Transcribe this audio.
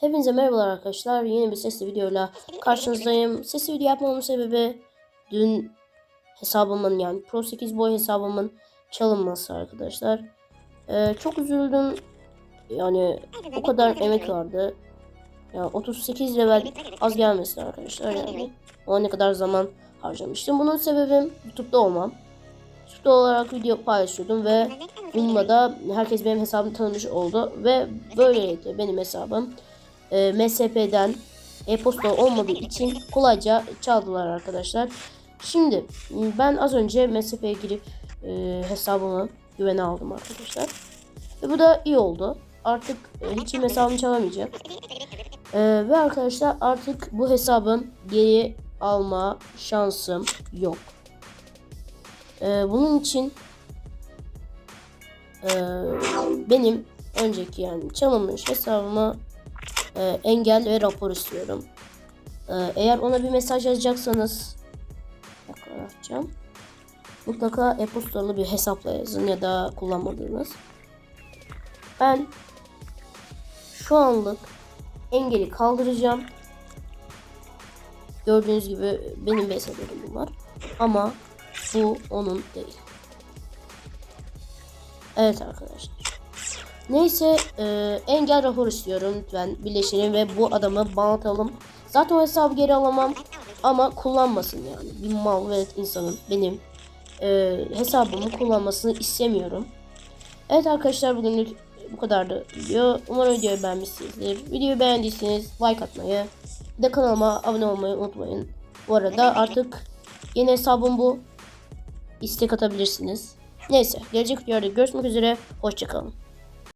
Hepinize merhabalar arkadaşlar. Yeni bir sesli videoyla karşınızdayım. Sesli video yapmamın sebebi dün hesabımın yani Pro 8 boy hesabımın çalınması arkadaşlar. Ee, çok üzüldüm. Yani o kadar emek vardı. Yani 38 level az gelmesin arkadaşlar yani. O ne kadar zaman harcamıştım. Bunun sebebim YouTube'da olmam. YouTube'da olarak video paylaşıyordum ve bununla da herkes benim hesabımı tanımış oldu ve böyleydi benim hesabım e, MSP'den e-posta olmadığı için kolayca çaldılar arkadaşlar. Şimdi ben az önce MSP'ye girip e, hesabımı güvene aldım arkadaşlar. Ve bu da iyi oldu. Artık e, hiç hesabımı çalamayacak. E, ve arkadaşlar artık bu hesabın geri alma şansım yok. E, bunun için e, benim önceki yani çalınmış hesabıma e, engel ve rapor istiyorum. E, eğer ona bir mesaj yazacaksanız yapacağım. Mutlaka e-postalı bir hesapla yazın ya da kullanmadığınız. Ben şu anlık engeli kaldıracağım. Gördüğünüz gibi benim mesajlarım bunlar. Ama bu onun değil. Evet arkadaşlar. Neyse e, engel rapor istiyorum lütfen birleşelim ve bu adamı bağlatalım. Zaten o hesabı geri alamam ama kullanmasın yani. Bir mal ve insanın benim e, hesabımı kullanmasını istemiyorum. Evet arkadaşlar bugünlük bu kadardı video. Umarım videoyu beğenmişsinizdir. Videoyu beğendiyseniz like atmayı bir de kanalıma abone olmayı unutmayın. Bu arada artık yeni hesabım bu. İstek atabilirsiniz. Neyse gelecek videoda görüşmek üzere. Hoşçakalın.